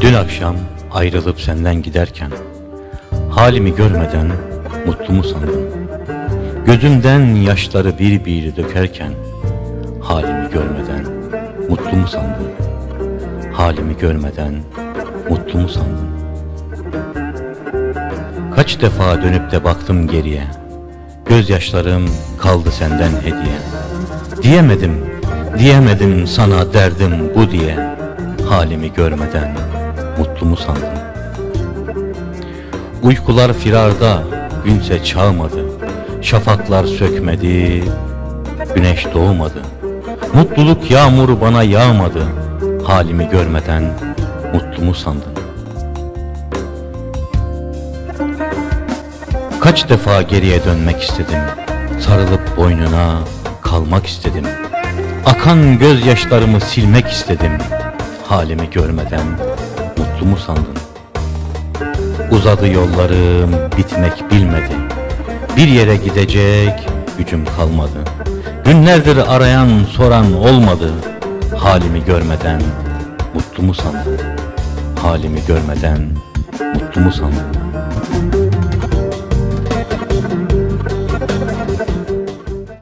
Dün akşam ayrılıp senden giderken Halimi görmeden mutlu mu sandın? Gözümden yaşları bir bir dökerken Halimi görmeden mutlu mu sandın? Halimi görmeden mutlu mu sandın? Kaç defa dönüp de baktım geriye Gözyaşlarım kaldı senden hediye Diyemedim, diyemedim sana derdim bu diye. Halimi görmeden mutlu mu sandın? Uykular firarda, günse çağmadı. Şafaklar sökmedi, güneş doğmadı. Mutluluk yağmuru bana yağmadı. Halimi görmeden mutlu mu sandın? Kaç defa geriye dönmek istedim? Sarılıp boynuna kalmak istedim Akan gözyaşlarımı silmek istedim Halimi görmeden mutlu mu sandın? Uzadı yollarım bitmek bilmedi Bir yere gidecek gücüm kalmadı Günlerdir arayan soran olmadı Halimi görmeden mutlu mu sandın? Halimi görmeden mutlu mu sandın?